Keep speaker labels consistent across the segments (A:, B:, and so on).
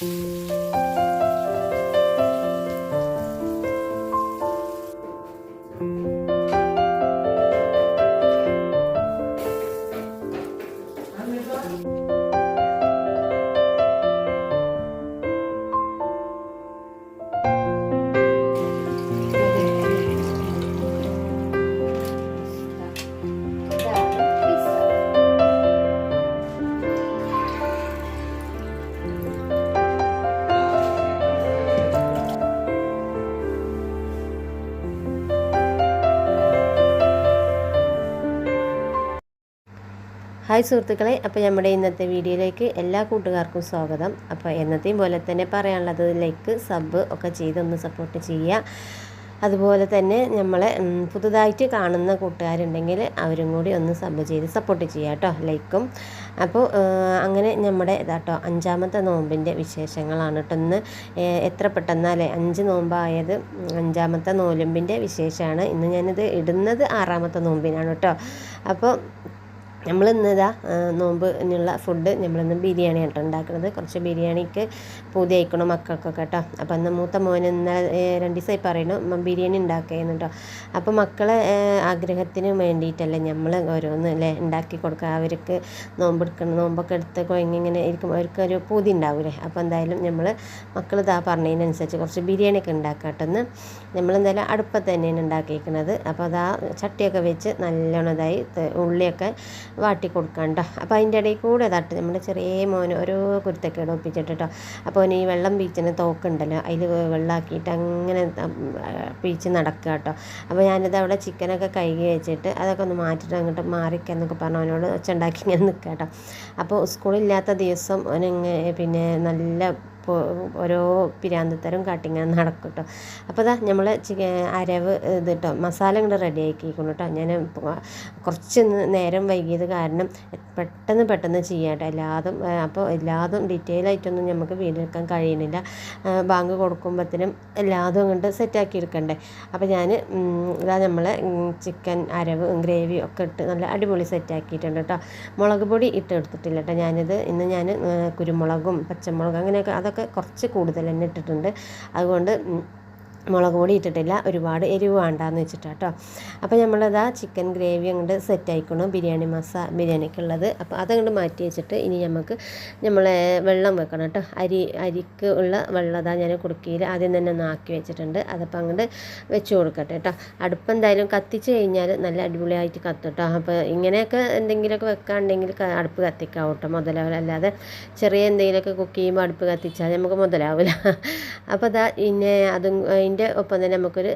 A: Thank you. Hi സുഹൃത്തുക്കളെ അപ്പോൾ നമ്മുടെ ഇന്നത്തെ വീഡിയോയിലേക്ക് എല്ലാ കൂട്ടുകാർക്കും സ്വാഗതം. അപ്പോൾ എന്നത്തെയും പോലെ തന്നെ പറയാനുള്ളത് ലൈക്ക് സബ് ഒക്കെ ചെയ്തൊന്ന് സപ്പോർട്ട് ചെയ്യുക. അതുപോലെ തന്നെ നമ്മളെ പുതുതായിട്ട് കാണുന്ന കൂട്ടുകാരുണ്ടെങ്കിൽ അവരും കൂടി ഒന്ന് സബ് ചെയ്ത് സപ്പോർട്ട് ചെയ്യുക കേട്ടോ ലൈക്കും. അപ്പോൾ അങ്ങനെ നമ്മുടെ ഇതാട്ടോ അഞ്ചാമത്തെ നോമ്പിന്റെ വിശേഷങ്ങളാണ് കേട്ടോ ഇന്ന്. എത്ര പെട്ടെന്നല്ലേ അഞ്ച് നോമ്പായത് അഞ്ചാമത്തെ നോലമ്പിന്റെ വിശേഷമാണ്. ഇന്ന് ഞാനിത് ഇടുന്നത് ആറാമത്തെ നോമ്പിനാണ് കേട്ടോ. അപ്പോൾ നമ്മളിന്ന് ഇന്നതാ നോമ്പ് നോമ്പിനുള്ള ഫുഡ് നമ്മളിന്ന് ബിരിയാണി കേട്ടോ ഉണ്ടാക്കുന്നത്. കുറച്ച് ബിരിയാണിക്ക് പൂതി അയക്കണം മക്കൾക്കൊക്കെ കേട്ടോ അപ്പം അന്ന് മൂത്ത മോൻ ഇന്നലെ രണ്ട് ദിവസമായി പറയണു "ഉമ്മ ബിരിയാണി ഉണ്ടാക്കുകയെന്ന് കേട്ടോ അപ്പോൾ മക്കളെ ആഗ്രഹത്തിന് വേണ്ടിയിട്ടല്ലേ നമ്മൾ ഓരോന്ന് അല്ലേ ഉണ്ടാക്കി കൊടുക്കുക അവർക്ക് നോമ്പെടുക്കണം നോമ്പൊക്കെ എടുത്ത് ഇങ്ങനെ ഇരിക്കും അവർക്കൊരു പൂതി ഉണ്ടാവില്ലേ അപ്പോൾ എന്തായാലും നമ്മൾ മക്കൾ ഇതാ പറഞ്ഞതിനനുസരിച്ച് കുറച്ച് ബിരിയാണിയൊക്കെ ഉണ്ടാക്കാം കേട്ടോ ഇന്ന്. നമ്മളെന്തായാലും അടുപ്പത്ത് തന്നെയാണ് ഉണ്ടാക്കിയിരിക്കുന്നത് അപ്പോൾ അതാ ചട്ടിയൊക്കെ വെച്ച് നല്ലോണം ഇതായി ഉള്ളിയൊക്കെ വാട്ടി കൊടുക്കണ്ട അപ്പോൾ അതിന്റെ ഇടയിൽ കൂടെ തട്ട് നമ്മുടെ ചെറിയ മോൻ ഓരോ കുരുത്തക്കേട് ഒപ്പിച്ചിട്ട് കേട്ടോ അപ്പോൾ ഈ വെള്ളം പീച്ചിന് തോക്കുണ്ടല്ലോ അതിൽ വെള്ളമാക്കിയിട്ട് അങ്ങനെ പീച്ച് നടക്കുക കേട്ടോ അപ്പോൾ ഞാനിത് അവിടെ ചിക്കനൊക്കെ കഴുകി വെച്ചിട്ട് അതൊക്കെ ഒന്ന് മാറ്റിയിട്ട് അങ്ങോട്ട് മാറിക്കെന്നൊക്കെ പറഞ്ഞു അവനോട് ഒച്ചുണ്ടാക്കി ഇങ്ങനെ നിൽക്കുക കേട്ടോ അപ്പോൾ സ്കൂളില്ലാത്ത ദിവസം അവനങ്ങ് പിന്നെ നല്ല ഓരോ പിരാന്തത്തരം കാട്ടിങ്ങനെ നടക്കും കേട്ടോ അപ്പോൾ ഇതാ നമ്മൾ അരവ് ഇത് കേട്ടോ മസാല ഇങ്ങോട്ട് റെഡി ആക്കിയിരിക്കുന്നു കേട്ടോ ഞാൻ കുറച്ച് നേരം വൈകിയത് കാരണം പെട്ടെന്ന് പെട്ടെന്ന് ചെയ്യാം കേട്ടോ എല്ലാതും അപ്പോൾ എല്ലാതും ഡീറ്റെയിൽ ആയിട്ടൊന്നും നമുക്ക് വീടെടുക്കാൻ കഴിയുന്നില്ല ബാങ്ക് കൊടുക്കുമ്പോഴത്തേനും എല്ലാതും അങ്ങോട്ട് സെറ്റാക്കി എടുക്കണ്ടേ. അപ്പോൾ ഞാൻ ഇതാ നമ്മൾ ചിക്കൻ അരവ് ഗ്രേവി ഒക്കെ ഇട്ട് നല്ല അടിപൊളി സെറ്റാക്കിയിട്ടുണ്ട് കേട്ടോ മുളക് പൊടി ഇട്ട് എടുത്തിട്ടില്ല കേട്ടോ ഞാനിത്. ഇന്ന് ഞാൻ കുരുമുളകും പച്ചമുളകും അങ്ങനെയൊക്കെ അതൊക്കെ കുറച്ച് കൂടുതൽ തന്നെ ഇട്ടിട്ടുണ്ട് അതുകൊണ്ട് മുളക് പൊടി ഇട്ടിട്ടില്ല. ഒരുപാട് എരിവ് വേണ്ടാന്ന് വെച്ചിട്ടാട്ടോ അപ്പോൾ നമ്മളിതാ ചിക്കൻ ഗ്രേവി അങ്ങോട്ട് സെറ്റ് ആയിക്കണം. ബിരിയാണി മസ ബിരിയാണിക്കുള്ളത് അപ്പോൾ അതങ്ങോട്ട് മാറ്റി വെച്ചിട്ട് ഇനി നമുക്ക് നമ്മളെ വെള്ളം വെക്കണം കേട്ടോ അരി അരിക്ക് ഉള്ള വെള്ളം അതാ ഞാൻ കുടുക്കിയിൽ ആദ്യം തന്നെ ഒന്ന് ആക്കി വെച്ചിട്ടുണ്ട്. അതപ്പോൾ അങ്ങോട്ട് വെച്ച് കൊടുക്കട്ടെ കേട്ടോ അടുപ്പ് എന്തായാലും കത്തിച്ച് കഴിഞ്ഞാൽ നല്ല അടിപൊളിയായിട്ട് കത്തും കേട്ടോ അപ്പോൾ ഇങ്ങനെയൊക്കെ എന്തെങ്കിലുമൊക്കെ വെക്കാണ്ടെങ്കിൽ അടുപ്പ് കത്തിക്കാം കേട്ടോ അല്ലാതെ ചെറിയ എന്തെങ്കിലുമൊക്കെ കുക്ക് ചെയ്യുമ്പോൾ അടുപ്പ് കത്തിച്ചാൽ നമുക്ക് മുതലാവില്ല അപ്പോൾ അതാ പിന്നെ അതും അതിന്റെ ഒപ്പം തന്നെ നമുക്കൊരു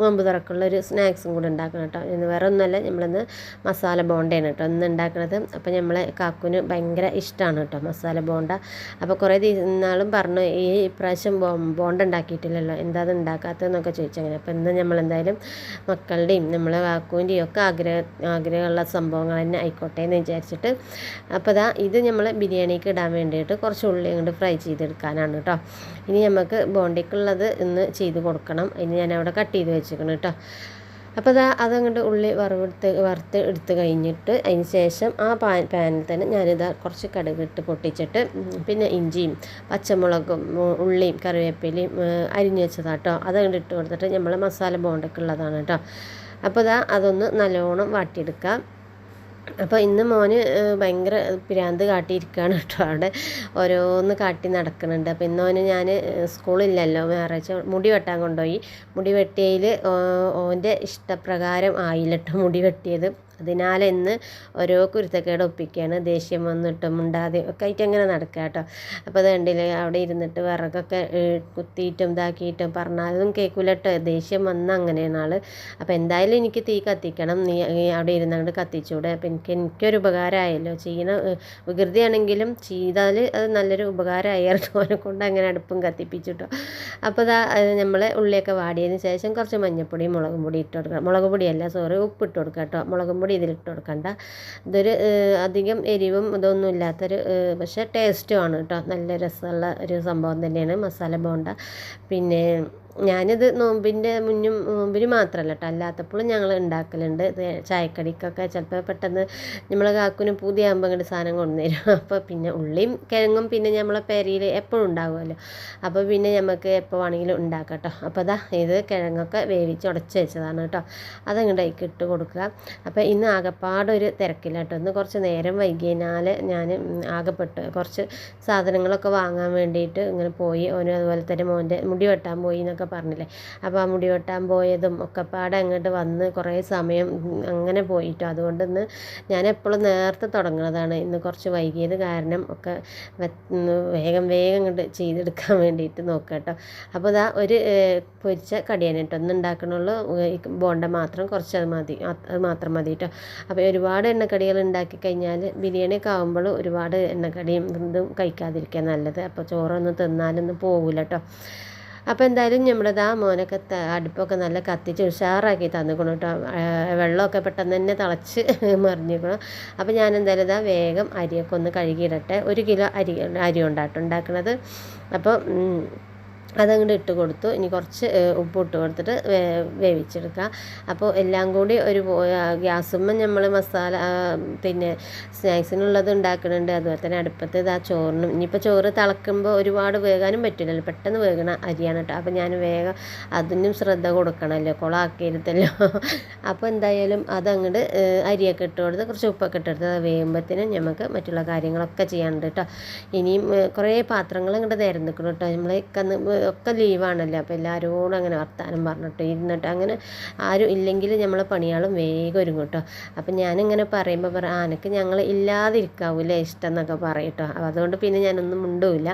A: നോമ്പ് തുറക്കുള്ള ഒരു സ്നാക്സും കൂടെ ഉണ്ടാക്കണം കേട്ടോ. ഇന്ന് വേറെ ഒന്നുമല്ല നമ്മളിന്ന് മസാല ബോണ്ടയാണ് കേട്ടോ ഇന്ന് ഉണ്ടാക്കണത്. അപ്പോൾ നമ്മളെ കാക്കുന് ഭയങ്കര ഇഷ്ടമാണ് കേട്ടോ മസാല ബോണ്ട. അപ്പോൾ കുറേ നാളും പറഞ്ഞു ഈ പ്രാവശ്യം ബോണ്ട ഉണ്ടാക്കിയിട്ടില്ലല്ലോ എന്താ ഉണ്ടാക്കാത്തതെന്നൊക്കെ ചോദിച്ചങ്ങനെ അപ്പോൾ ഇന്ന് നമ്മളെന്തായാലും മക്കളുടെയും നമ്മളെ കാക്കുവിന്റെയും ഒക്കെ ആഗ്രഹ ആഗ്രഹമുള്ള സംഭവങ്ങൾ തന്നെ ആയിക്കോട്ടെ എന്ന് വിചാരിച്ചിട്ട് അപ്പോൾ ദാ ഇത് നമ്മൾ ബിരിയാണിക്ക് ഇടാൻ വേണ്ടിയിട്ട് കുറച്ച് ഉള്ളി അങ്ങോട്ട് ഫ്രൈ ചെയ്തെടുക്കാനാണ് കേട്ടോ. ഇനി നമുക്ക് ബോണ്ടയ്ക്കുള്ളത് ഇന്ന് ചെയ്ത് കൊടുക്കണം. ഇനി ഞാൻ അവിടെ കട്ട് ചെയ്ത് വെച്ചിരിക്കണം കേട്ടോ അപ്പോൾ അതാ അതങ്ങോട്ട് ഉള്ളി വറുവെടുത്ത് വറുത്ത് എടുത്ത് കഴിഞ്ഞിട്ട് അതിന് ശേഷം ആ പാൻ പാനിൽ തന്നെ ഞാനിതാ കുറച്ച് കടുക് ഇട്ട് പൊട്ടിച്ചിട്ട് പിന്നെ ഇഞ്ചിയും പച്ചമുളകും ഉള്ളിയും കറിവേപ്പിലയും അരിഞ്ഞ് വെച്ചതാട്ടോ അതങ്ങോട്ട് ഇട്ട് കൊടുത്തിട്ട് നമ്മൾ മസാല ബോണ്ടൊക്കെ ഉള്ളതാണ് കേട്ടോ അപ്പോൾ ഇതാ അതൊന്ന് നല്ലോണം വാട്ടിയെടുക്കാം. അപ്പോൾ ഇന്ന് മോന് ഭയങ്കര പിരാന്ത് കാട്ടിയിരിക്കുകയാണ് കേട്ടോ അവിടെ. ഓരോന്ന് കാട്ടി നടക്കുന്നുണ്ട്. അപ്പോൾ ഇന്ന് ഓന് ഞാൻ സ്കൂളില്ലല്ലോ. ഞായറാഴ്ച മുടി വെട്ടാൻ കൊണ്ടുപോയി. മുടി വെട്ടിയതിൽ ഓന്റെ ഇഷ്ടപ്രകാരം ആയില്ലട്ടോ മുടി വെട്ടിയത്. അതിനാൽ ഇന്ന് ഓരോ കുരുത്തക്കേട് ഒപ്പിക്കുകയാണ് ദേഷ്യം വന്നിട്ടും മുണ്ടാതെ ഒക്കെ ആയിട്ട് അങ്ങനെ നടക്കുക കേട്ടോ. അപ്പോൾ അത് കണ്ടില്ലേ അവിടെ ഇരുന്നിട്ട് വിറകൊക്കെ കുത്തിയിട്ടും ഇതാക്കിയിട്ടും പറഞ്ഞാലും കേൾക്കില്ല കേട്ടോ. ദേഷ്യം വന്ന അങ്ങനെയാണ് ആൾ അപ്പോൾ എന്തായാലും എനിക്ക് തീ കത്തിക്കണം. നീ അവിടെ ഇരുന്നങ്ങോട്ട് കത്തിച്ചൂടെ. അപ്പോൾ എനിക്ക് എനിക്കൊരു ഉപകാരമായല്ലോ. ചെയ്യുന്ന വികൃതിയാണെങ്കിലും ചെയ്താൽ അത് നല്ലൊരു ഉപകാരമായിരുന്നു. അവനെ കൊണ്ട് അങ്ങനെ അടുപ്പും കത്തിപ്പിച്ചിട്ടോ. അപ്പോൾ ഇതാ നമ്മൾ ഉള്ളിയൊക്കെ വാടിയതിന് ശേഷം കുറച്ച് മഞ്ഞൾപ്പൊടി മുളകും പൊടി ഇട്ട് കൊടുക്കണം. മുളക് പൊടിയല്ല സോറി ഉപ്പ് ഇട്ട് കൊടുക്കാം കേട്ടോ. മുളകും പൊടി ഇതിലിട്ട് കൊടുക്കണ്ട. ഇതൊരു അധികം എരിവും ഇതൊന്നും ഇല്ലാത്തൊരു പക്ഷേ ടേസ്റ്റുമാണ് കേട്ടോ. നല്ല രസമുള്ള ഒരു സംഭവം തന്നെയാണ് മസാല ബോണ്ട. പിന്നെ ഞാനിത് നോമ്പിന്റെ മുന്നും നോമ്പിന് മാത്രമല്ല കേട്ടോ അല്ലാത്തപ്പോഴും ഞങ്ങൾ ഉണ്ടാക്കലുണ്ട് ചായക്കടിക്കൊക്കെ ചിലപ്പോൾ പെട്ടെന്ന് നമ്മളെ കാക്കുന് പുതിയ ആകുമ്പോൾ ഇങ്ങോട്ട് സാധനം കൊണ്ടുവരും. അപ്പോൾ പിന്നെ ഉള്ളിയും കിഴങ്ങും പിന്നെ നമ്മളെ പെരയിൽ എപ്പോഴും ഉണ്ടാകുമല്ലോ അപ്പോൾ പിന്നെ നമുക്ക് എപ്പോൾ വേണമെങ്കിലും ഉണ്ടാക്കാം കേട്ടോ അപ്പോൾ അതാ ഇത് കിഴങ്ങൊക്കെ വേവിച്ച് ഉടച്ച് വെച്ചതാണ് കേട്ടോ അതങ്ങോട്ട് അതിലേക്ക് ഇട്ട് കൊടുക്കുക. അപ്പോൾ ഇന്ന് ആകെപ്പാടൊരു തിരക്കില്ല കേട്ടോ ഇന്ന് കുറച്ച് നേരം വൈകിയതിനാൽ ഞാൻ ആകെപ്പെട്ട്. കുറച്ച് സാധനങ്ങളൊക്കെ വാങ്ങാൻ വേണ്ടിയിട്ട് ഇങ്ങനെ പോയി. ഓന് അതുപോലെ തന്നെ മോന്റെ മുടി വെട്ടാൻ പോയി എന്നൊക്കെ പറഞ്ഞില്ലേ. അപ്പോൾ ആ മുടി വെട്ടാൻ പോയതും ഒക്കെ പാടെ അങ്ങോട്ട് വന്ന് കുറേ സമയം അങ്ങനെ പോയിട്ടോ. അതുകൊണ്ട് ഇന്ന് ഞാൻ എപ്പോഴും നേരത്തെ തുടങ്ങുന്നതാണ്. ഇന്ന് കുറച്ച് വൈകിയത് കാരണം ഒക്കെ വേഗം വേഗം അങ്ങോട്ട് ചെയ്തെടുക്കാൻ വേണ്ടിയിട്ട് നോക്കുക കേട്ടോ അപ്പോൾ ഇതാ ഒരു പൊരിച്ച കടിയാണ് കേട്ടോ. ഒന്ന് ഉണ്ടാക്കണുള്ളൂ. ബോണ്ട മാത്രം കുറച്ച് അത് മതി. അത് മാത്രം മതി കേട്ടോ. അപ്പോൾ ഒരുപാട് എണ്ണക്കടികൾ ഉണ്ടാക്കി കഴിഞ്ഞാൽ ബിരിയാണിയൊക്കെ ആകുമ്പോൾ ഒരുപാട് എണ്ണക്കടിയും ഇതും കഴിക്കാതിരിക്കുക നല്ലത്. അപ്പോൾ ചോറൊന്നും തിന്നാലൊന്നും പോകില്ല കേട്ടോ. അപ്പോൾ എന്തായാലും നമ്മുടെ ആ മോനൊക്കെ അടുപ്പൊക്കെ നല്ല കത്തിച്ച് ഉഷാറാക്കി തന്നിക്കണം കേട്ടോ വെള്ളമൊക്കെ പെട്ടെന്ന് തന്നെ തിളച്ച് മറിഞ്ഞിക്കണം. അപ്പോൾ ഞാൻ എന്തായാലും ഇതാ വേഗം അരിയൊക്കെ ഒന്ന് കഴുകിയിടട്ടെ. ഒരു കിലോ അരി അരി ഉണ്ടാട്ടുണ്ടാക്കണത് അപ്പോൾ അതങ്ങോട്ട് ഇട്ട് കൊടുത്തു. ഇനി കുറച്ച് ഉപ്പ് ഇട്ട് കൊടുത്തിട്ട് വേവിച്ചെടുക്കാം അപ്പോൾ എല്ലാം കൂടി ഒരു ഗ്യാസുമ്മ നമ്മൾ മസാല പിന്നെ സ്നാക്സിനുള്ളത് ഉണ്ടാക്കുന്നുണ്ട് അതുപോലെ തന്നെ അടുപ്പത്ത് ഇതാ ചോറിനും ഇനിയിപ്പോൾ ചോറ് തിളക്കുമ്പോൾ ഒരുപാട് വേകാനും പറ്റില്ലല്ലോ. പെട്ടെന്ന് വേകണ അരിയാണ് കേട്ടോ. അപ്പോൾ ഞാൻ വേഗം അതിനും ശ്രദ്ധ കൊടുക്കണമല്ലോ. കുളമാക്കിയിരുത്തല്ലോ. അപ്പോൾ എന്തായാലും അതങ്ങോട്ട് അരിയൊക്കെ ഇട്ട് കൊടുത്ത് കുറച്ച് ഉപ്പൊക്കെ ഇട്ടെടുത്ത് അത് വേകുമ്പോഴത്തേനും നമുക്ക് മറ്റുള്ള കാര്യങ്ങളൊക്കെ ചെയ്യാനുണ്ട് കേട്ടോ. ഇനിയും കുറേ പാത്രങ്ങൾ ഇങ്ങോട്ട് നിരന്നിക്കണം കേട്ടോ. നമ്മൾ ഒക്കെ ലീവാണല്ലോ. അപ്പോൾ എല്ലാവരോടും അങ്ങനെ വർത്താനം പറഞ്ഞിട്ട് ഇരുന്നിട്ട് അങ്ങനെ ആരും ഇല്ലെങ്കിൽ നമ്മളെ പണിയാളും വേഗം ഒരുങ്ങും കേട്ടോ. അപ്പം ഞാനിങ്ങനെ പറയുമ്പോൾ പറ ആനക്ക് ഞങ്ങൾ ഇല്ലാതിരിക്കാവൂലേ ഇഷ്ടം എന്നൊക്കെ പറയും കേട്ടോ. അതുകൊണ്ട് പിന്നെ ഞാനൊന്നും മുണ്ടുമില്ല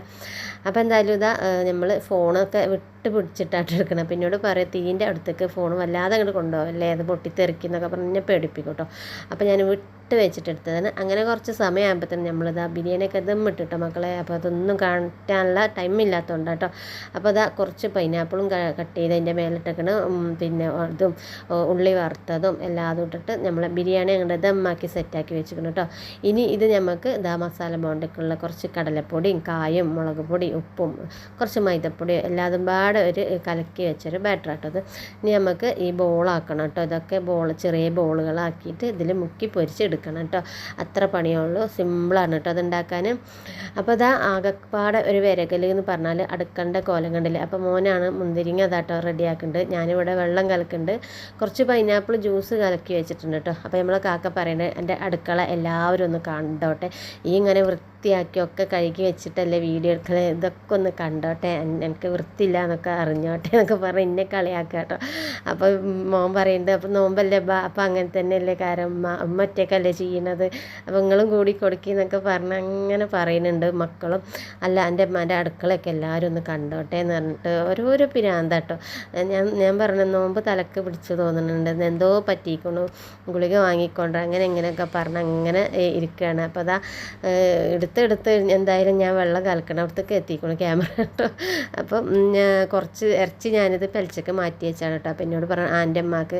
A: അപ്പോൾ എന്തായാലും ഇതാ നമ്മൾ ഫോണൊക്കെ വിട്ട് പിടിച്ചിട്ടാണ് എടുക്കണം. അപ്പം എന്നോട് പറയാം തീന്റെ അടുത്തേക്ക് ഫോൺ വല്ലാതെ അങ്ങോട്ട് കൊണ്ടുപോകല്ലേ അത് പൊട്ടിത്തെറിക്കുന്നൊക്കെ പറഞ്ഞ് പേടിപ്പിക്കും കേട്ടോ അപ്പോൾ ഞാൻ വിട്ട് വെച്ചിട്ട് എടുത്തതാണ്. അങ്ങനെ കുറച്ച് സമയമാകുമ്പോൾ തന്നെ ആ ബിരിയാണിയൊക്കെ ദമ്മിട്ട് ഇട്ടിട്ടോ മക്കളെ. അപ്പോൾ അതൊന്നും കാട്ടാനുള്ള ടൈം ഇല്ലാത്തതുകൊണ്ട് കേട്ടോ അപ്പോൾ അതാ കുറച്ച് പൈനാപ്പിളും കട്ട് ചെയ്ത് അതിന്റെ മേലിട്ടേക്കണ്. പിന്നെ ഇതും ഉള്ളി വറുത്തതും എല്ലാം അതും ഇട്ടിട്ട് നമ്മൾ ബിരിയാണി അങ്ങോട്ട് ദമ്മാക്കി സെറ്റാക്കി വെച്ചിരിക്കണം കേട്ടോ. ഇനി ഇത് നമുക്ക് ഇതാ മസാല ബോണ്ടയ്ക്കുള്ള കുറച്ച് കടലപ്പൊടിയും കായും മുളക് പൊടി ഉപ്പും കുറച്ച് മൈദപ്പൊടിയും എല്ലാതും പാടെ ഒരു കലക്കി വെച്ചൊരു ബാറ്റർ ആട്ടത് ഇനി നമുക്ക് ഈ ബോളാക്കണം കേട്ടോ ഇതൊക്കെ ബോൾ ചെറിയ ബോളുകളാക്കിയിട്ട് ഇതിൽ മുക്കി പൊരിച്ചെടുക്കണം കേട്ടോ അത്ര പണിയുള്ളൂ സിമ്പിളാണ് കേട്ടോ അതുണ്ടാക്കാൻ. അപ്പോൾ അതാ ആകപ്പാടെ ഒരു വിരകൽ എന്ന് പറഞ്ഞാൽ അടുക്കണ്ട കോലം കണ്ടില്ല? അപ്പോൾ മോനാണ് മുന്തിരിങ്ങ അതാട്ടോ റെഡിയാക്കുന്നുണ്ട് ഞാനിവിടെ വെള്ളം കലക്കുന്നുണ്ട് കുറച്ച് പൈനാപ്പിൾ ജ്യൂസ് കലക്കി വെച്ചിട്ടുണ്ട് കേട്ടോ അപ്പോൾ നമ്മളെ കാക്ക പറയുന്നത് എന്റെ അടുക്കള എല്ലാവരും ഒന്ന് കണ്ടോട്ടെ. ഈ ഇങ്ങനെ വൃത്തി വൃത്തിയാക്കിയൊക്കെ കഴുകി വെച്ചിട്ടല്ലേ വീഡിയോ എടുക്കണേ ഇതൊക്കെ ഒന്ന് കണ്ടോട്ടെ. എനിക്ക് വൃത്തിയില്ല എന്നൊക്കെ അറിഞ്ഞോട്ടെ എന്നൊക്കെ പറഞ്ഞ് എന്നെ കളിയാക്കുക കേട്ടോ. അപ്പോൾ മോൻ പറയുന്നുണ്ട് അപ്പോൾ നോമ്പല്ലേ? ബാ അപ്പോൾ അങ്ങനെ തന്നെയല്ലേ കാരണം ഉമ്മ ഉമ്മ ഒറ്റയ്ക്കല്ലേ ചെയ്യണത്? അപ്പോൾ നിങ്ങളും കൂടി കൊടുക്കുന്നൊക്കെ പറഞ്ഞ് അങ്ങനെ പറയുന്നുണ്ട് മക്കളും. അല്ല എന്റെ അമ്മേന്റെ അടുക്കളയൊക്കെ എല്ലാവരും ഒന്ന് കണ്ടോട്ടെ എന്ന് പറഞ്ഞിട്ട് ഓരോരോ പിരാന്ത കേട്ടോ. ഞാൻ ഞാൻ പറഞ്ഞ നോമ്പ് തലക്ക് പിടിച്ച് തോന്നുന്നുണ്ട്. എന്തോ പറ്റിക്കണു ഗുളിക വാങ്ങിക്കൊണ്ട് അങ്ങനെ ഇങ്ങനെയൊക്കെ പറഞ്ഞ് അങ്ങനെ ഇരിക്കുകയാണ്. അപ്പോൾ അതാ എടുത്ത് എടുത്ത് എടുത്ത് എന്തായാലും ഞാൻ വെള്ളം കലക്കണം അവിടത്തേക്ക് എത്തിക്കണം ക്യാമറ കേട്ടോ. അപ്പം കുറച്ച് ഇറച്ചി ഞാനിത് പെലച്ചക്ക് മാറ്റി വെച്ചാണ് കേട്ടോ. അപ്പം എന്നോട് പറഞ്ഞു ആന്റെ അമ്മയ്ക്ക്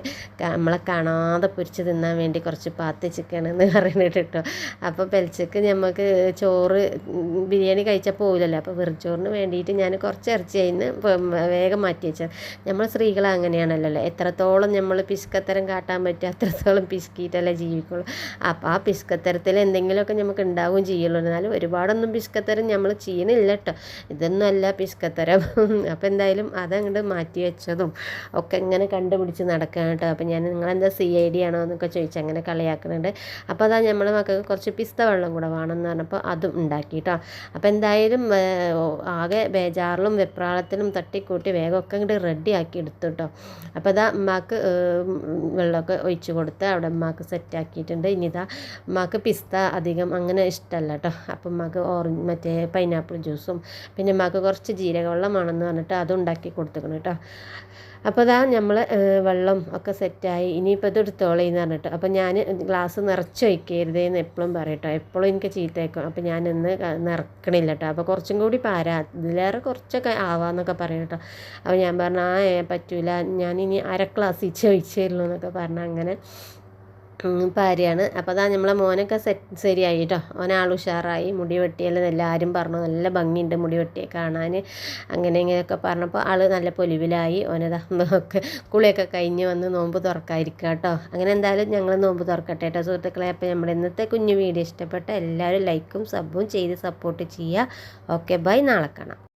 A: നമ്മളെ കാണാതെ പൊരിച്ച് തിന്നാൻ വേണ്ടി കുറച്ച് പാത്തി ചിക്കൻ എന്ന് പറയുന്നത് കേട്ടോ. അപ്പോൾ പലിച്ചക്ക് നമുക്ക് ചോറ് ബിരിയാണി കഴിച്ചാൽ പോകില്ലല്ലോ അപ്പോൾ വെറുചോറിന് വേണ്ടിയിട്ട് ഞാൻ കുറച്ച് ഇറച്ചി അതിന് വേഗം മാറ്റി വെച്ചത്. നമ്മൾ സ്ത്രീകൾ അങ്ങനെയാണല്ലോ എത്രത്തോളം നമ്മൾ പിസ്കത്തരം കാട്ടാൻ പറ്റും അത്രത്തോളം പിസ്കിയിട്ടല്ലേ ജീവിക്കുള്ളൂ. അപ്പോൾ ആ പിസ്കത്തരത്തിൽ എന്തെങ്കിലുമൊക്കെ നമുക്ക് ഉണ്ടാവുകയും ചെയ്യുള്ളൂ. എന്നാലും ഒരുപാടൊന്നും പിസ്കത്തരം നമ്മൾ ചെയ്യണില്ല കേട്ടോ ഇതൊന്നും അല്ല പിസ്കത്തരം അപ്പോൾ എന്തായാലും അതങ്ങോട്ട് മാറ്റി വെച്ചതും ഒക്കെ ഇങ്ങനെ കണ്ടുപിടിച്ച് നടക്കുകയാണ് കേട്ടോ അപ്പോൾ ഞാൻ നിങ്ങളെന്താ സി ഐ ഡി ആണോ എന്നൊക്കെ ചോദിച്ച് അങ്ങനെ കളിയാക്കുന്നുണ്ട് അപ്പോൾ അതാ നമ്മൾ മക്കൾക്ക് കുറച്ച് പിസ്ത വെള്ളം കൂടെ വേണമെന്ന് പറഞ്ഞപ്പോൾ അതും ഉണ്ടാക്കി കേട്ടോ അപ്പോൾ എന്തായാലും ആകെ ബേജാറിലും വെപ്രാളത്തിലും തട്ടിക്കൂട്ടി വേഗമൊക്കെ ഇങ്ങോട്ട് റെഡി ആക്കി എടുത്തു കേട്ടോ അപ്പോൾ അതാ ഉമ്മാക്ക് വെള്ളമൊക്കെ ഒഴിച്ച് കൊടുത്ത് അവിടെ ഉമ്മാക്ക് സെറ്റാക്കിയിട്ടുണ്ട് ഇനി ഇതാ ഉമ്മാക്ക് പിസ്ത അധികം അങ്ങനെ ഇഷ്ടമല്ല കേട്ടോ അപ്പം മകൾ ഓറഞ്ച് മറ്റേ പൈനാപ്പിൾ ജ്യൂസും പിന്നെ മകൾ കുറച്ച് ജീരകവെള്ളമാണെന്ന് പറഞ്ഞിട്ട് അതുണ്ടാക്കി കൊടുത്തേക്കണം കേട്ടോ. അപ്പോൾ അതാ നമ്മൾ വെള്ളം ഒക്കെ സെറ്റായി. ഇനിയിപ്പോൾ ഇത് എടുത്തോളേ എന്ന് പറഞ്ഞിട്ട്. അപ്പോൾ ഞാൻ ഗ്ലാസ് നിറച്ച് വയ്ക്കരുതേന്ന് എപ്പോഴും പറയട്ടോ എപ്പോഴും എനിക്ക് ചീത്തയേക്കും. അപ്പോൾ ഞാൻ ഇന്ന് നിറക്കണില്ല കേട്ടോ. അപ്പോൾ കുറച്ചും കൂടി പാരാ. ഇതിലേറെ കുറച്ചൊക്കെ ആവാന്നൊക്കെ പറയും കേട്ടോ. അപ്പോൾ ഞാൻ പറഞ്ഞു ആ പറ്റൂല. ഞാൻ ഇനി അര ഗ്ലാസ് ഉള്ളൂ എന്നൊക്കെ പറഞ്ഞു അങ്ങനെ ഭാര്യയാണ്. അപ്പോൾ അതാ നമ്മളെ മോനൊക്കെ സെറ്റ് ശരിയായി കേട്ടോ ഓനാൾ ഉഷാറായി. മുടി വെട്ടിയാലും എല്ലാവരും പറഞ്ഞു. നല്ല ഭംഗിയുണ്ട് മുടി വെട്ടിയെ കാണാൻ അങ്ങനെ ഇങ്ങനെയൊക്കെ പറഞ്ഞപ്പോൾ ആൾ നല്ല പൊലിവിലായി. ഓനതാ കുളിയൊക്കെ കഴിഞ്ഞ് വന്ന് നോമ്പ് തുറക്കാതിരിക്കുക കേട്ടോ അങ്ങനെ എന്തായാലും ഞങ്ങൾ നോമ്പ് തുറക്കട്ടെ കേട്ടോ സുഹൃത്തുക്കളെ. അപ്പോൾ നമ്മുടെ ഇന്നത്തെ കുഞ്ഞു വീഡിയോ ഇഷ്ടപ്പെട്ട എല്ലാവരും ലൈക്കും സബും ചെയ്ത് സപ്പോർട്ട് ചെയ്യുക ഓക്കെ ബൈ. നാളെ കാണാം.